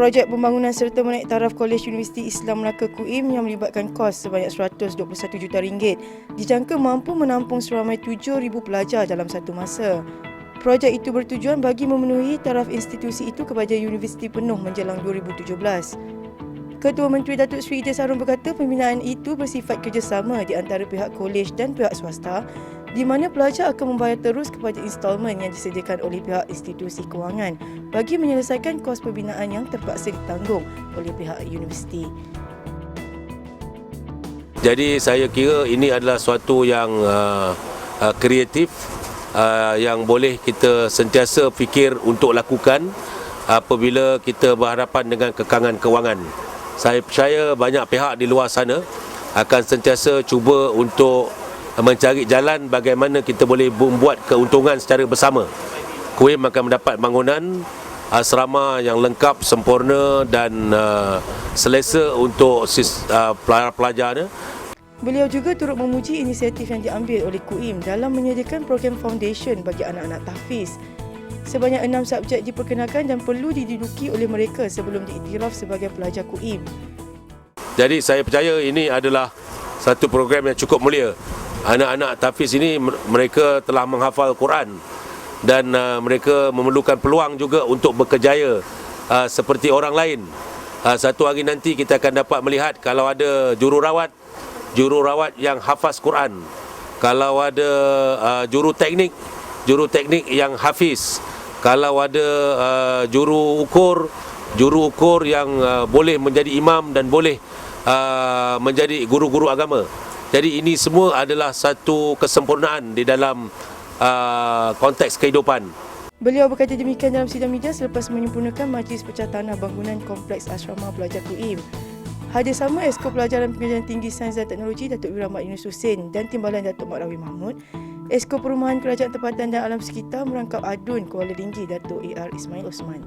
Projek pembangunan serta menaik taraf Kolej Universiti Islam Melaka KUIM yang melibatkan kos sebanyak 121 juta ringgit dijangka mampu menampung seramai 7,000 pelajar dalam satu masa. Projek itu bertujuan bagi memenuhi taraf institusi itu kepada universiti penuh menjelang 2017. Ketua Menteri Datuk Seri Idris Harun berkata pembinaan itu bersifat kerjasama di antara pihak kolej dan pihak swasta di mana pelajar akan membayar terus kepada instalmen yang disediakan oleh pihak institusi kewangan bagi menyelesaikan kos pembinaan yang terpaksa ditanggung oleh pihak universiti. Jadi saya kira ini adalah suatu yang uh, uh, kreatif uh, yang boleh kita sentiasa fikir untuk lakukan apabila kita berhadapan dengan kekangan kewangan. Saya percaya banyak pihak di luar sana akan sentiasa cuba untuk mencari jalan bagaimana kita boleh membuat keuntungan secara bersama. Kuim akan mendapat bangunan asrama yang lengkap, sempurna dan uh, selesa untuk sis, uh, pelajar-pelajarnya. Beliau juga turut memuji inisiatif yang diambil oleh KUIM dalam menyediakan program foundation bagi anak-anak tahfiz. Sebanyak enam subjek diperkenalkan dan perlu diduduki oleh mereka sebelum diiktiraf sebagai pelajar KUIM. Jadi saya percaya ini adalah satu program yang cukup mulia. Anak-anak tahfiz ini mereka telah menghafal Quran dan uh, mereka memerlukan peluang juga untuk berkejaya uh, seperti orang lain. Uh, satu hari nanti kita akan dapat melihat kalau ada jururawat jururawat yang hafaz Quran. Kalau ada uh, juru teknik juru teknik yang hafiz kalau ada uh, juru ukur juru ukur yang uh, boleh menjadi imam dan boleh uh, menjadi guru-guru agama jadi ini semua adalah satu kesempurnaan di dalam uh, konteks kehidupan Beliau berkata demikian dalam sidang media selepas menyempurnakan majlis pecah tanah bangunan kompleks asrama pelajar KUIM. Hadir sama Esko Pelajaran Pengajian Tinggi Sains dan Teknologi Datuk Wirahmat Yunus Hussein dan Timbalan Datuk Mak Rawi Mahmud Esko Perumahan Kerajaan Tempatan dan Alam Sekitar merangkap adun Kuala Tinggi Datuk AR Ismail Osman.